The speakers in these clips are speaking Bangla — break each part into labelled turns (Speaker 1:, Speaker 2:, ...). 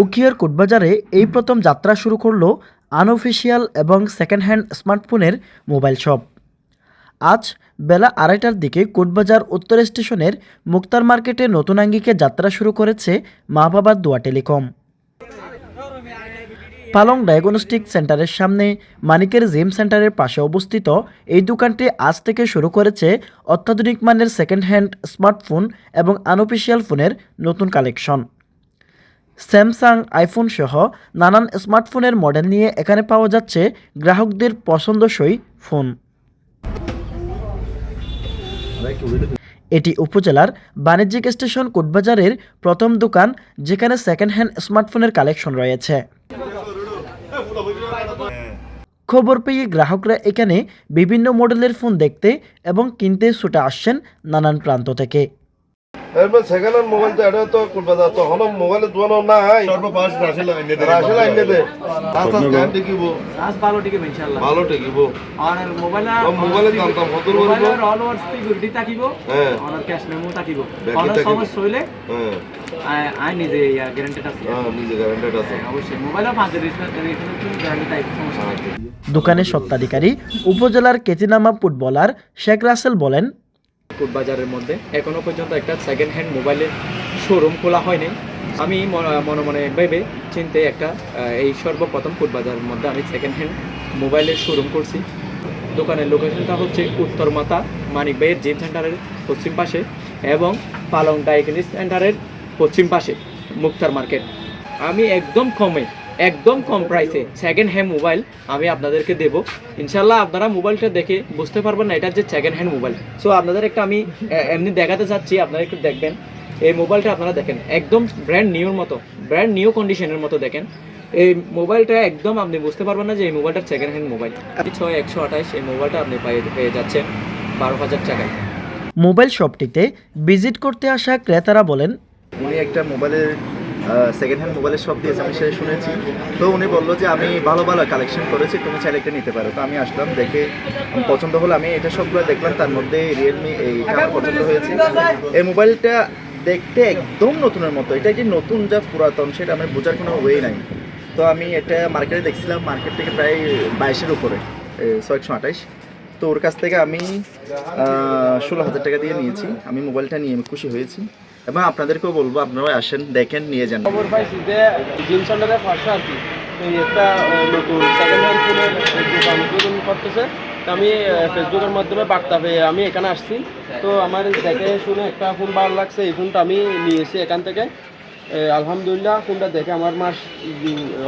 Speaker 1: উখিয়ার কোটবাজারে এই প্রথম যাত্রা শুরু করল আনঅফিসিয়াল এবং সেকেন্ড হ্যান্ড স্মার্টফোনের মোবাইল শপ। আজ বেলা আড়াইটার দিকে কোটবাজার উত্তর স্টেশনের মুক্তার মার্কেটে নতুন আঙ্গিকে যাত্রা শুরু করেছে মা বাবার দোয়া টেলিকম। পালং ডায়াগনস্টিক সেন্টারের সামনে মানিকের জিম সেন্টারের পাশে অবস্থিত এই দোকানটি আজ থেকে শুরু করেছে অত্যাধুনিক মানের সেকেন্ড হ্যান্ড স্মার্টফোন এবং আনঅফিসিয়াল ফোনের নতুন কালেকশন। স্যামসাং আইফোন সহ নানান স্মার্টফোনের মডেল নিয়ে এখানে পাওয়া যাচ্ছে গ্রাহকদের পছন্দসই ফোন। এটি উপজেলার বাণিজ্যিক স্টেশন কোটবাজারের প্রথম দোকান, যেখানে সেকেন্ড হ্যান্ড স্মার্টফোনের কালেকশন রয়েছে। খবর পেয়ে গ্রাহকরা এখানে বিভিন্ন মডেলের ফোন দেখতে এবং কিনতে ছুটে আসছেন নানান প্রান্ত থেকে।
Speaker 2: এরপর সেকেন্ড হ্যান্ড মোবাইল তো এটা তো হলো মোবাইলে দোয়ানো নাই।
Speaker 3: সর্বপাশ রাশেল আইনে দে
Speaker 2: রাশেল আইনে দে। আস্তে আস্তে হ্যান্ড
Speaker 4: আজ ভালো টিকিব ইনশাআল্লাহ।
Speaker 2: ভালো টিকিব
Speaker 4: আর মোবাইল
Speaker 2: ও মোবাইলের দাম দাম কত বলব?
Speaker 4: মোবাইলের অল ওভার সিকিউরিটি থাকিব।
Speaker 2: হ্যাঁ।
Speaker 4: আর ক্যাশ মেমো থাকিব।
Speaker 2: Back
Speaker 4: সমস্যা হইলে
Speaker 2: হ্যাঁ।
Speaker 4: আই- আই নিজে গ্যারান্টেড আছে।
Speaker 2: হ্যাঁ নিজে গ্যারান্টেড আছে।
Speaker 4: হ্যাঁ, অবশ্যই। মোবাইলের পাঁচ গ্যারান্টি টাইপ সমস্যা নাই।
Speaker 1: দোকানের সত্ত্বাধিকারী উপজেলার কেতিনামা ফুটবলার শেখ রাসেল বলেন
Speaker 5: বাজারের মধ্যে। এখনও পর্যন্ত একটা সেকেন্ড হ্যান্ড মোবাইলের শোরুম খোলা হয়নি। আমি মনে- মনে ভেবে চিনতে একটা এই সর্বপ্রথম বাজারের মধ্যে আমি সেকেন্ড হ্যান্ড মোবাইলের শোরুম করছি। দোকানের লোকেশনটা হচ্ছে উত্তর মাতা মানিক ভাইয়ের জিম সেন্টারের পশ্চিম পাশে এবং পালং ডায়াগনিস সেন্টারের পশ্চিম পাশে, মুক্তার মার্কেট আমি একদম কমে একদম কম প্রাইসে সেকেন্ড হ্যান্ড মোবাইল আমি আপনাদেরকে দেবো। ইনশাল্লাহ আপনারা মোবাইলটা দেখে বুঝতে পারবেন না এটা যে সেকেন্ড হ্যান্ড মোবাইল সো আপনাদের একটা আমি এমনি দেখাতে চাচ্ছি আপনারা একটু দেখবেন। এই মোবাইলটা আপনারা দেখেন একদম ব্র্যান্ড নিউর মতো ব্র্যান্ড নিউ কন্ডিশনের মতো দেখেন। এই মোবাইলটা একদম আপনি বুঝতে পারবেন না যে এই মোবাইলটা সেকেন্ড হ্যান্ড মোবাইল ছয় একশো আঠাশ এই মোবাইলটা আপনি পেয়ে পেয়ে যাচ্ছেন বারো হাজার টাকায়।
Speaker 1: মোবাইল শপটিতে ভিজিট করতে আসা ক্রেতারা বলেন
Speaker 3: উনি একটা মোবাইলের সেকেন্ড হ্যান্ড মোবাইলের শপ দিয়েছে আমি সেটা শুনেছি। তো উনি বলল যে, আমি ভালো ভালো কালেকশন করেছি, তুমি চাইলে একটা নিতে পারো। তো আমি আসলাম, দেখে পছন্দ হলো। আমি এটা সবগুলো দেখলাম, তার মধ্যে রিয়েলমি এইটা আমার পছন্দ হয়েছে। এই মোবাইলটা দেখতে একদম নতুনের মতো। এটা যে নতুন, যা পুরাতন, সেটা আমি বোঝার কোনো ওয়ে নাই। তো আমি এটা মার্কেটে দেখছিলাম মার্কেট থেকে প্রায় বাইশের উপরে ছয়শো আঠাইশ তো ওর কাছ থেকে আমি ষোলো হাজার টাকা দিয়ে নিয়েছি। আমি মোবাইলটা নিয়ে আমি খুশি হয়েছি। এবং আপনাদেরকেও বলব আপনারা আসেন, দেখেন, নিয়ে যান।
Speaker 6: খবর পাইছি যে জিম সেন্টারের পাশে আর কি একটা নতুন সেকেন্ড হ্যান্ড ফোনের উদ্বোধন করতেছে। আমি ফেসবুকের মাধ্যমে বার্তা পেয়ে আমি এখানে আসছি। তো আমার দেখে শুনে একটা ফোন ভালো লাগছে, এই ফোনটা আমি নিয়েছি এখান থেকে। আলহামদুলিল্লাহ ফোনটা দেখে আমার মাস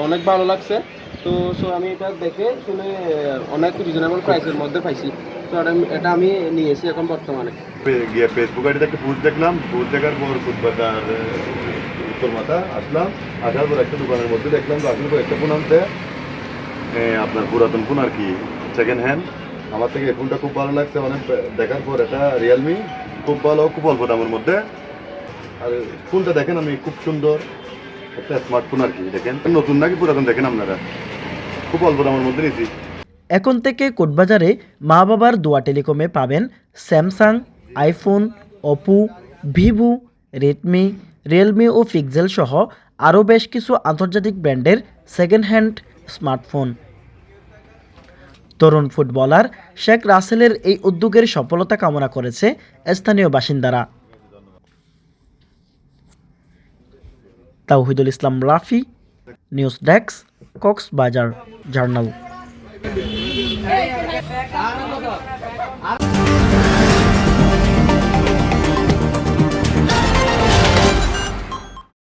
Speaker 6: অনেক ভালো লাগছে। তো সো আমি এটা দেখে শুনে অনেক রিজনেবল প্রাইসের মধ্যে পাইছি। তো এটা- আমি নিয়েছি এখন বর্তমানে।
Speaker 7: গিয়ে ফেসবুক আইডিতে একটা পোস্ট দেখলাম। পোস্ট দেখার পর ফুটবাজার উত্তর মাথা আসলাম। আসার পর একটা দোকানের মধ্যে দেখলাম তো আসলে একটা ফোন আনতে আপনার পুরাতন ফোন আর কি সেকেন্ড হ্যান্ড আমার থেকে এই ফোনটা খুব ভালো লাগছে। অনেক দেখার পর এটা রিয়েলমি খুব ভালো, খুব অল্প দামের মধ্যে। আর ফোনটা দেখেন আমি, খুব সুন্দর। একটা স্মার্টফোন আর কি, দেখেন। নতুন নাকি পুরাতন, দেখেন আপনারা। খুব অল্প দামের মধ্যে নিয়েছি।
Speaker 1: এখন থেকে কোটবাজারে মা বাবার দোয়া টেলিকমে পাবেন Samsung, iPhone, Oppo, Vivo, Redmi, Realme ও পিক্সেল সহ আরও বেশ কিছু আন্তর্জাতিক ব্র্যান্ডের সেকেন্ড হ্যান্ড স্মার্টফোন তরুণ ফুটবলার শেখ রাসেলের এই উদ্যোগের সফলতা কামনা করেছে স্থানীয় বাসিন্দারা। Tawhidul Islam Rafi news desk Cox's Bazar journal.